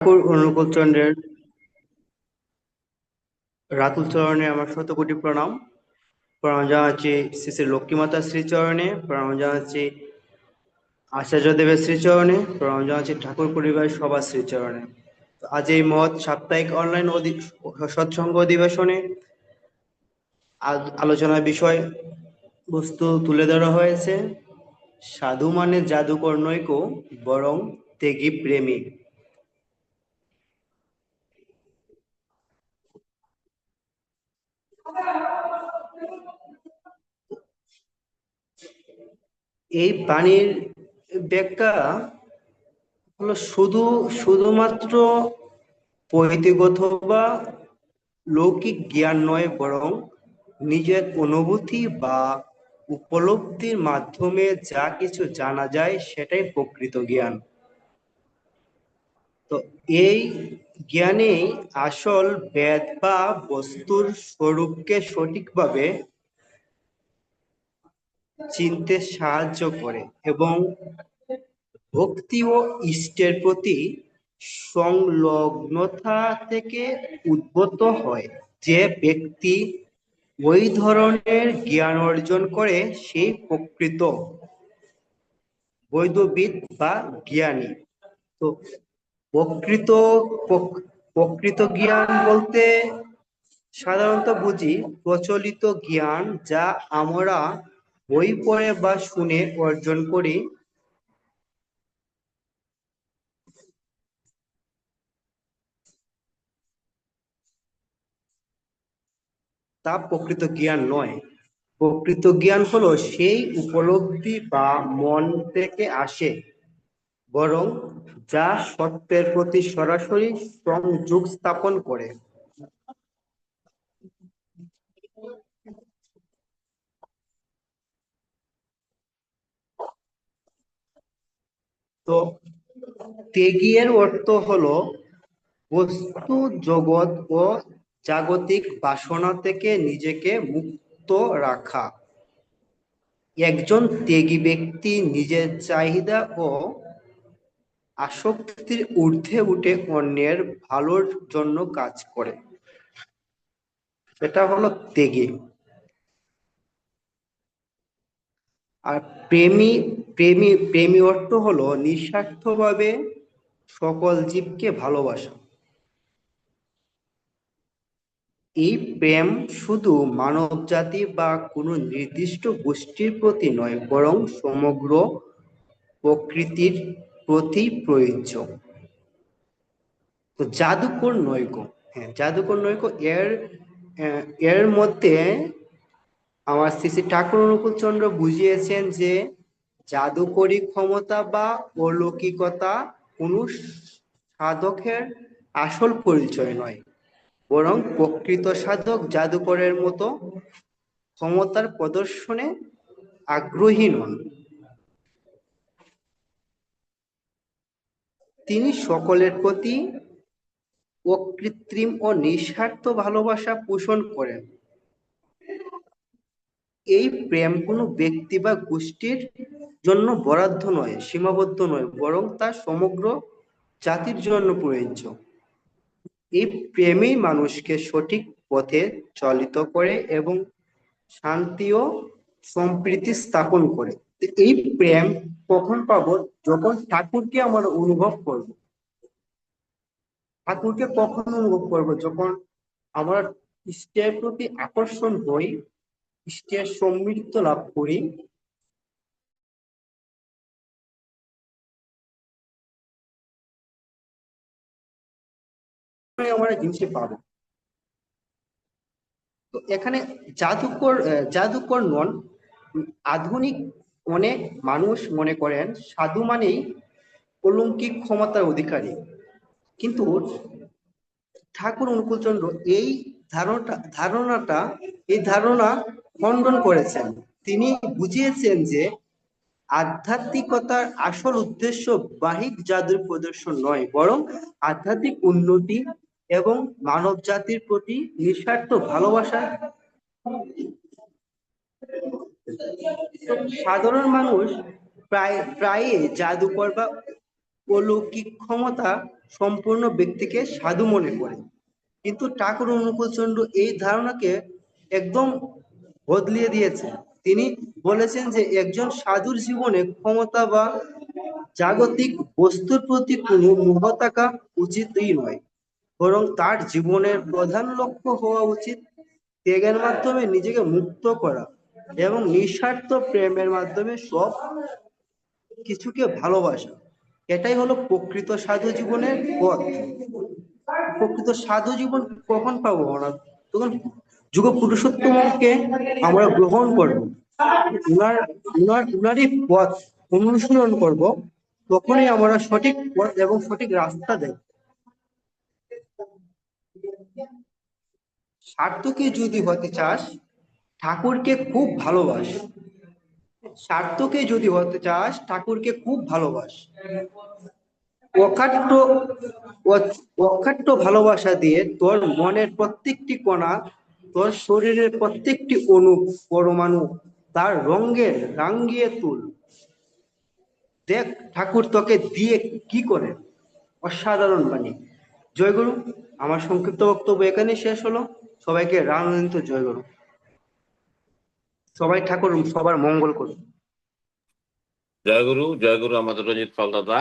ঠাকুর অনুকূল চন্দ্রের রাতুল চরণে আমার শতকোটি প্রণাম। প্রণাম জানাচ্ছি শ্রী শ্রী লক্ষ্মীমাতা শ্রীচরণে প্রণাম জানাচ্ছি আচার্য দেবের শ্রীচরণে প্রণাম জানাচ্ছি ঠাকুর পরিবার সবার শ্রীচরণে আজ এই মত সাপ্তাহিক অনলাইন সৎসঙ্গ অধিবেশনে আল- আলোচনার বিষয় বস্তু তুলে ধরা হয়েছে। সাধু মানে জাদুকর নৈক, বরং তেগি প্রেমী এই বাণীর ব্যাখ্যা হলো শুধু, শুধুমাত্র পৈতৃগত বা লৌকিক জ্ঞান নয়, বরং নিজের অনুভূতি বা উপলব্ধির মাধ্যমে যা কিছু জানা যায় সেটাই প্রকৃত জ্ঞান। তো এই জ্ঞানেই আসল বেদ বা বস্তুর স্বরূপকে সঠিকভাবে চিনতে সাহায্য করে এবং ভক্তি ও ইষ্টের প্রতি সংলগ্নতা থেকে উদ্ভূত হয়। যে ব্যক্তি ওই ধরনের জ্ঞান অর্জন করে সেই প্রকৃত বৈধবিদ বা জ্ঞানী। তো প্রকৃত প্রক- প্রকৃত জ্ঞান বলতে সাধারণত বুঝি প্রচলিত জ্ঞান যা আমরা বই পড়ে বা শুনে অর্জন করি। তা প্রকৃত জ্ঞান নয়। প্রকৃত জ্ঞান হলো সেই উপলব্ধি বা মন থেকে আসে, বরং যা সত্যের প্রতি সরাসরি সংযোগ স্থাপন করে। তো ত্যাগীর অর্থ হলো বস্তু, জগৎ ও জাগতিক বাসনা থেকে নিজেকে মুক্ত রাখা। একজন ত্যাগী ব্যক্তি নিজের চাহিদা ও আসক্তির ঊর্ধ্বে উঠে অন্যের ভালোর জন্য কাজ করে। এটা হলো ত্যাগী আর প্রেমী প্রেমী প্রেমী অর্থ হলো নিঃস্বার্থভাবে সকল জীবকে ভালোবাসা। এই প্রেম শুধু মানব জাতি বা কোনো নির্দিষ্ট গোষ্ঠীর প্রতি নয়, বরং সমগ্র প্রকৃতির প্রতি প্রয়োজ্য। তো জাদুকর নৈক হ্যাঁ জাদুকর নৈক এর এর মধ্যে আমার শ্রী শ্রী ঠাকুর অনুকূল চন্দ্র বুঝিয়েছেন যে জাদুকরী ক্ষমতা বা অলৌকিকতা কোনো সাধকের আসল পরিচয় নয়, বরং প্রকৃত সাধক জাদুকরের মতো ক্ষমতার প্রদর্শনে আগ্রহী নন। তিনি সকলের প্রতি অকৃত্রিম ও নিঃস্বার্থ ভালোবাসা পোষণ করেন। এই প্রেম কোনো ব্যক্তি বা গোষ্ঠীর জন্য বরাদ্দ নয়, সীমাবদ্ধ নয়, বরং তা সমগ্র জাতির জন্য প্রযোজ্য। এই প্রেমই মানুষকে সঠিক পথে চালিত করে এবং শান্তি ও সম্প্রীতি স্থাপন করে। এই প্রেম কখন পাবো? যখন ঠাকুরকে আমরা অনুভব করব। ঠাকুরকে কখন অনুভব করব? যখন আমরা ইষ্টের প্রতি আকর্ষণ হই ইষ্টের সমৃদ্ধ লাভ করি আমরা পাবো। তো এখানে জাদুকর জাদুকর নন, আধুনিক অনেক মানুষ মনে করেন, সাধু মানেই অলৌকিক ক্ষমতার অধিকারী। কিন্তু ঠাকুর অনুকূলচন্দ্র এই ধারণাটা ধারণাটা, এই ধারণা খণ্ডন করেছেন। তিনি বুঝিয়েছেন যে আধ্যাত্মিকতার আসল উদ্দেশ্য বাহিক জাদুর প্রদর্শন নয়, বরং আধ্যাত্মিক উন্নতি এবং মানব জাতির প্রতি নিঃস্বার্থ ভালোবাসা। সাধারণ মানুষ প্রায় প্রায় জাদুকর বা অলৌকিক ক্ষমতা সম্পূর্ণ ব্যক্তিকে সাধু মনে করে। কিন্তু ঠাকুর অনুকূলচন্দ্র এই ধারণাকে একদম বদলিয়ে দিয়েছেন তিনি বলেছেন যে একজন সাধুর জীবনে ক্ষমতা বা জাগতিক বস্তুর প্রতি কোনো মোহ থাকা উচিতই নয়। বরং তার জীবনের প্রধান লক্ষ্য হওয়া উচিত ত্যাগের মাধ্যমে নিজেকে মুক্ত করা এবং নিঃস্বার্থ প্রেমের মাধ্যমে সব কিছুকে ভালোবাসা। এটাই হলো প্রকৃত সাধু জীবনের পথ। প্রকৃত সাধু জীবন কখন পাবো আমরা তখন যুগ পুরুষোত্তমকে আমরা গ্রহণ করব। উনার উনার, উনারই পথ অনুসরণ করব। তখনই আমরা সঠিক পথ এবং সঠিক রাস্তা দেব স্বার্থকে যদি হতে চাস, ঠাকুরকে খুব ভালোবাস। স্বার্থকে যদি হতে চাস, ঠাকুরকে খুব ভালোবাস। অকাট্য ভালোবাসা দিয়ে তোর মনের প্রত্যেকটি কণা, তোর শরীরের প্রত্যেকটি অণু পরমাণু তার রঙের রাঙ্গিয়ে তুল। দেখ ঠাকুর তোকে দিয়ে কি করে। অসাধারণ বাণী। জয়গুরু, আমার সংক্ষিপ্ত বক্তব্য এখানে শেষ হলো। সবাইকে রানন্দিত করুন। সবাই ঠাকুর, সবার মঙ্গল করুন। জয় গুরু জয় গুরু আমাদের রঞ্জিত পাল দাদা।